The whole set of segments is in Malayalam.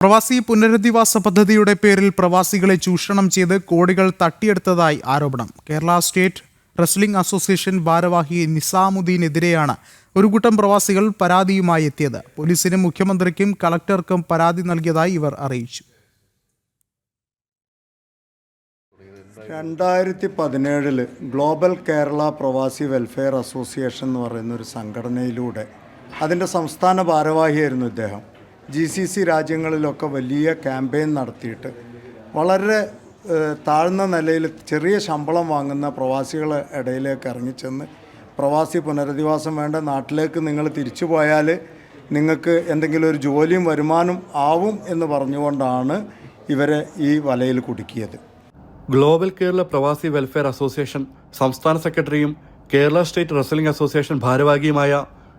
പ്രവാസി പുനരധിവാസ പദ്ധതിയുടെ പേരിൽ പ്രവാസികളെ ചൂഷണം ചെയ്ത് കോടികൾ തട്ടിയെടുത്തതായി ആരോപണം. കേരള സ്റ്റേറ്റ് റെസ്ലിംഗ് അസോസിയേഷൻ ഭാരവാഹി നിസാമുദ്ദീനെതിരെയാണ് ഒരു കൂട്ടം പ്രവാസികൾ പരാതിയുമായി എത്തിയത്. പോലീസിനും മുഖ്യമന്ത്രിക്കും കളക്ടർക്കും പരാതി നൽകിയതായി ഇവർ അറിയിച്ചു. രണ്ടായിരത്തി പതിനേഴിൽ ഗ്ലോബൽ കേരള പ്രവാസി വെൽഫെയർ അസോസിയേഷൻ എന്ന് പറയുന്ന ഒരു സംഘടനയിലൂടെ അതിന്റെ സംസ്ഥാന ഭാരവാഹിയായിരുന്നു ഇദ്ദേഹം. ജി സി സി രാജ്യങ്ങളിലൊക്കെ വലിയ ക്യാമ്പയിൻ നടത്തിയിട്ട് വളരെ താഴ്ന്ന നിലയിൽ ചെറിയ ശമ്പളം വാങ്ങുന്ന പ്രവാസികളെ ഇടയിലേക്ക് ഇറങ്ങിച്ചെന്ന് പ്രവാസി പുനരധിവാസം വേണ്ട നാട്ടിലേക്ക് നിങ്ങൾ തിരിച്ചു പോയാൽ നിങ്ങൾക്ക് എന്തെങ്കിലും ഒരു ജോലിയും വരുമാനം ആവും എന്ന് പറഞ്ഞുകൊണ്ടാണ് ഇവരെ ഈ വലയിൽ കുടുക്കിയത്. ഗ്ലോബൽ കേരള പ്രവാസി വെൽഫെയർ അസോസിയേഷൻ സംസ്ഥാന സെക്രട്ടറിയും കേരള സ്റ്റേറ്റ് റെസ്ലിംഗ് അസോസിയേഷൻ ഭാരവാഹിയുമായ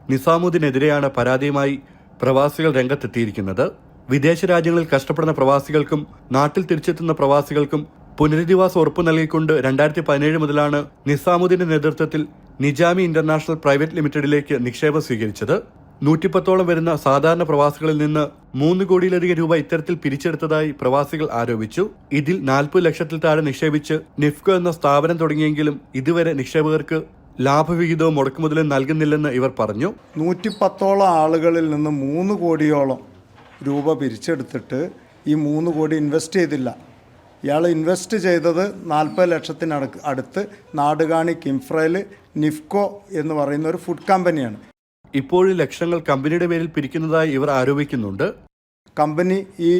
നിസാമുദ്ദീനെതിരെയാണ് പരാതിയുമായി പ്രവാസികൾ രംഗത്തെത്തിയിരിക്കുന്നത്. വിദേശ രാജ്യങ്ങളിൽ കഷ്ടപ്പെടുന്ന പ്രവാസികൾക്കും നാട്ടിൽ തിരിച്ചെത്തുന്ന പ്രവാസികൾക്കും പുനരധിവാസം ഉറപ്പു നൽകിക്കൊണ്ട് രണ്ടായിരത്തി പതിനേഴ് മുതലാണ് നിസാമുദ്ദീന്റെ നേതൃത്വത്തിൽ നിജാമി ഇന്റർനാഷണൽ പ്രൈവറ്റ് ലിമിറ്റഡിലേക്ക് നിക്ഷേപം സ്വീകരിച്ചത്. നൂറ്റിപ്പത്തോളം വരുന്ന സാധാരണ പ്രവാസികളിൽ നിന്ന് മൂന്ന് കോടിയിലധികം രൂപ ഇത്തരത്തിൽ പിരിച്ചെടുത്തതായി പ്രവാസികൾ ആരോപിച്ചു. ഇതിൽ നാൽപ്പത് ലക്ഷത്തിൽ താഴെ നിക്ഷേപിച്ച് നിഫ്കോ എന്ന സ്ഥാപനം തുടങ്ങിയെങ്കിലും ഇതുവരെ നിക്ഷേപകർക്ക് ലാഭവിഹിതവും മുടക്കുമുതലും നൽകുന്നില്ലെന്ന് ഇവർ പറഞ്ഞു. നൂറ്റിപ്പത്തോളം ആളുകളിൽ നിന്ന് മൂന്ന് കോടിയോളം രൂപ പിരിച്ചെടുത്തിട്ട് ഈ മൂന്ന് കോടി ഇൻവെസ്റ്റ് ചെയ്തില്ല. ഇയാൾ ഇൻവെസ്റ്റ് ചെയ്തത് നാൽപ്പത് ലക്ഷത്തിനടുക്ക് അടുത്ത് നാടുകാണി കിംഫ്രയിൽ നിഫ്കോ എന്ന് പറയുന്ന ഒരു ഫുഡ് കമ്പനിയാണ് ഇപ്പോഴും ലക്ഷങ്ങൾ കമ്പനിയുടെ പേരിൽ പിരിക്കുന്നതായി ഇവർ ആരോപിക്കുന്നുണ്ട്. കമ്പനി ഈ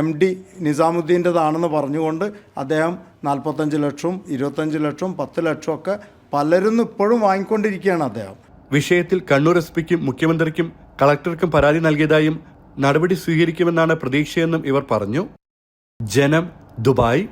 എം ഡി നിസാമുദ്ദീന്റെതാണെന്ന് പറഞ്ഞുകൊണ്ട് അദ്ദേഹം നാൽപ്പത്തഞ്ച് ലക്ഷവും ഇരുപത്തഞ്ച് ലക്ഷവും പത്ത് ലക്ഷവും ഒക്കെ പലരും ഇപ്പോഴും വാങ്ങിക്കൊണ്ടിരിക്കുകയാണ് അദ്ദേഹം. വിഷയത്തിൽ കണ്ണൂർ എസ് പിക്കും മുഖ്യമന്ത്രിക്കും കളക്ടർക്കും പരാതി നൽകിയതായും നടപടി സ്വീകരിക്കുമെന്നാണ് പ്രതീക്ഷയെന്നും ഇവർ പറഞ്ഞു. ജനം ദുബായ്.